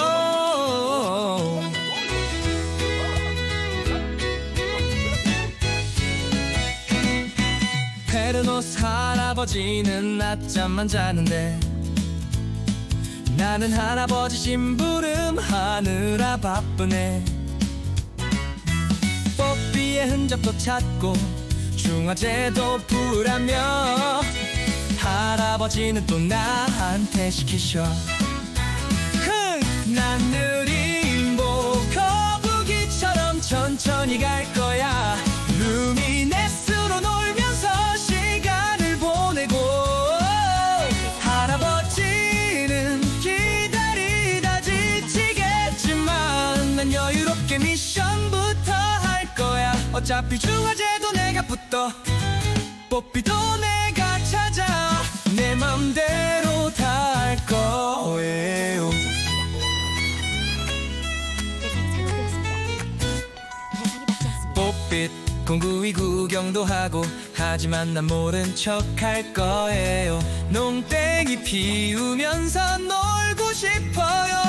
오. 페르노스 할아버지는 낮잠만 자는데 나는 할아버지 심부름 하느라 바쁘네 뽀삐의 흔적도 찾고 중화제도 풀하며 할아버지는 또 나한테 시키셔. 흥난 느린 보 거북이처럼 천천히 갈 거야. 루미네스로 놀면서 시간을 보내고. 할아버지는 기다리다 지치겠지만 난 여유롭게 미션부터 할 거야. 어차피 중화제도 내가 붙어. 뽀삐도 내 공구이 구경도 하고 하지만 난 모른 척 할 거예요. 농땡이 피우면서 놀고 싶어요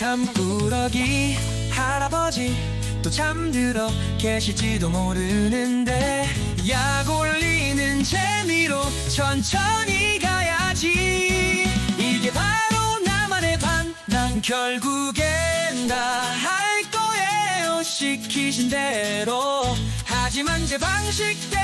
잠꾸러기 할아버지 또 잠들어 계실지도 모르는데 약 올리는 재미로 천천히 가야지. 이게 바로 나만의 반 난 결국엔 다 할 거예요. 시키신 대로. 하지만 제 방식대로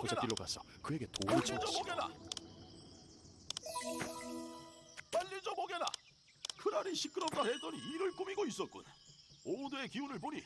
포자길로 가서 그에게 도움을 청하시오 빨리 좀 오게나. 크라리 시끄럽다 했더니 일을 꾸미고 있었군. 오드의 기운을 보니